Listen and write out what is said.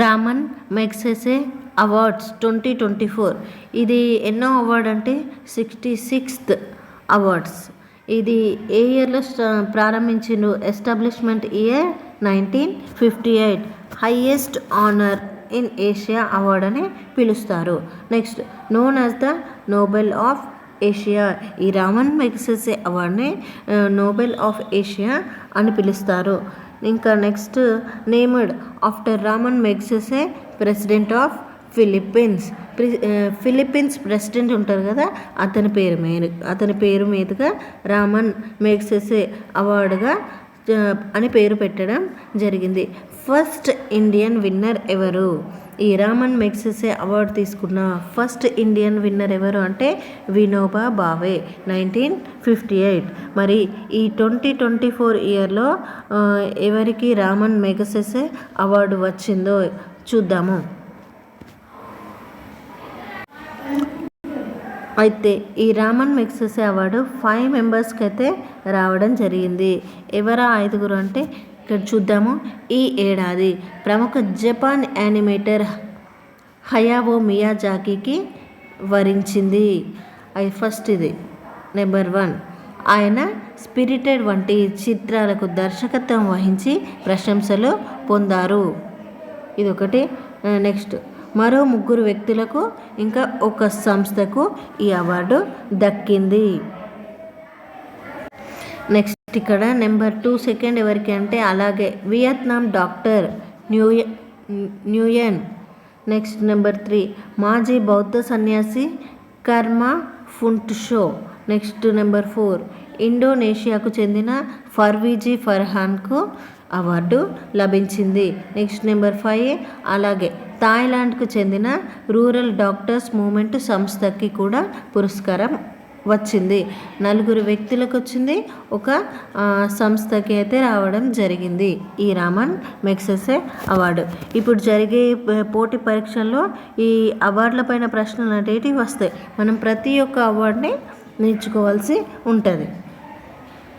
Ramon Magsaysay awards twenty twenty four. ఇది ఎన్నో award అంటే సిక్స్టీ సిక్స్త్ అవార్డ్స్. ఇది ఏ ఇయర్లో ప్రారంభించిన ప్రారంభించిండు establishment year nineteen fifty eight. Highest honour in Asia award అని పిలుస్తారు. Next known as the Nobel of Asia. ఈ రామన్ మెగ్సెసే అవార్డ్ని నోబెల్ ఆఫ్ ఏషియా అని పిలుస్తారు. ఇంకా next named after Ramon Magsaysay president of Philippines pre- Philippines president ఉంటారు కదా అతని పేరు మీద అతని పేరు మీదుగా రామన్ మెగ్సెసే అవార్డుగా అని పేరు పెట్టడం జరిగింది. ఫస్ట్ ఇండియన్ విన్నర్ ఎవరు? ఈ రామన్ మెగ్సెసే అవార్డు తీసుకున్న ఫస్ట్ ఇండియన్ విన్నర్ ఎవరు అంటే Vinoba Bhave nineteen fifty eight. మరి ఈ ట్వంటీ ట్వంటీ ఫోర్ ఇయర్లో ఎవరికి రామన్ మెగసెసే అవార్డు వచ్చిందో చూద్దాము. అయితే ఈ రామన్ మెగ్సెసే అవార్డు ఫైవ్ మెంబర్స్కి అయితే రావడం జరిగింది. ఎవరా ఐదుగురు అంటే ఇక్కడ చూద్దాము. ఈ ఏడాది ప్రముఖ జపాన్ యానిమేటర్ హయావో మియాజాకికి వరించింది. అది ఫస్ట్ ఇది నెంబర్ వన్. ఆయన స్పిరిటెడ్ వంటి చిత్రాలకు దర్శకత్వం వహించి ప్రశంసలు పొందారు. ఇదొకటి. నెక్స్ట్. మరో ముగ్గురు వ్యక్తులకు ఇంకా ఒక సంస్థకు ఈ అవార్డు దక్కింది. నెక్స్ట్. ఇక్కడ నెంబర్ టూ సెకండ్ ఎవరికి అంటే అలాగే వియత్నాం డాక్టర్ న్యూయ న్యూయన్. నెక్స్ట్ నెంబర్ త్రీ మాజీ బౌద్ధ సన్యాసి కర్మ ఫుంట్ షో నెక్స్ట్ నెంబర్ ఫోర్ ఇండోనేషియాకు చెందిన ఫర్వీజీ ఫర్హాన్కు అవార్డు లభించింది. నెక్స్ట్ నెంబర్ ఫైవ్ అలాగే థాయిలాండ్కు చెందిన రూరల్ డాక్టర్స్ మూమెంట్ సంస్థకి కూడా పురస్కారం వచ్చింది. నలుగురు వ్యక్తులకు వచ్చింది. ఒక సంస్థకి అయితే రావడం జరిగింది. ఈ రామన్ మెక్సెసే అవార్డు. ఇప్పుడు జరిగే పోటీ పరీక్షల్లో ఈ అవార్డుల పైన ప్రశ్నలు అనేటివి వస్తాయి. మనం ప్రతి ఒక్క అవార్డుని నేర్చుకోవాల్సి ఉంటుంది.